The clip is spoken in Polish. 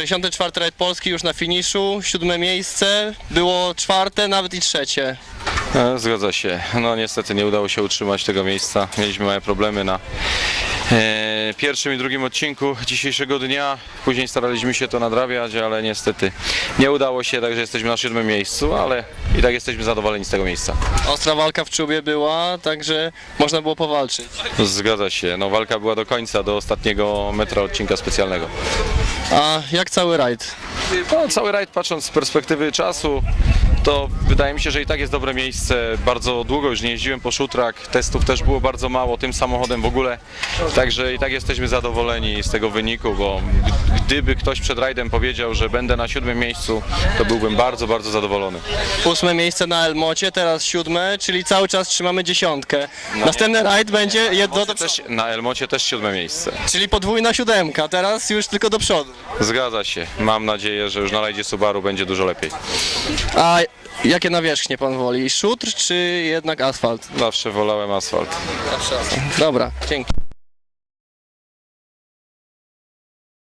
64 rajd Polski już na finiszu, siódme miejsce, było czwarte, nawet i trzecie. E, Zgadza się. No niestety nie udało się utrzymać tego miejsca. Mieliśmy małe problemy na e, pierwszym i drugim odcinku dzisiejszego dnia. Później staraliśmy się to nadrabiać, ale niestety nie udało się, także jesteśmy na siódmym miejscu, ale i tak jesteśmy zadowoleni z tego miejsca. Ostra walka w czubie była, także można było powalczyć. Zgadza się. No walka była do końca, do ostatniego metra odcinka specjalnego. A jak cały rajd? No, cały rajd patrząc z perspektywy czasu, to wydaje mi się, że i tak jest dobre miejsce. Bardzo długo już nie jeździłem po szutrak, testów też było bardzo mało, tym samochodem w ogóle. Także i tak jesteśmy zadowoleni z tego wyniku, bo gdyby ktoś przed rajdem powiedział, że będę na siódmym miejscu, to byłbym bardzo, bardzo zadowolony. Ósme miejsce na Elmocie, teraz siódme, czyli cały czas trzymamy dziesiątkę. Następny rajd będzie jedno do Też, na Elmocie też siódme miejsce. czyli podwójna siódemka, teraz już tylko do przodu. Zgadza się. Mam nadzieję, że już na rajdzie Subaru będzie dużo lepiej. A jakie nawierzchnie pan woli? Szutr czy jednak asfalt? Zawsze wolałem asfalt. Dobra, dzięki.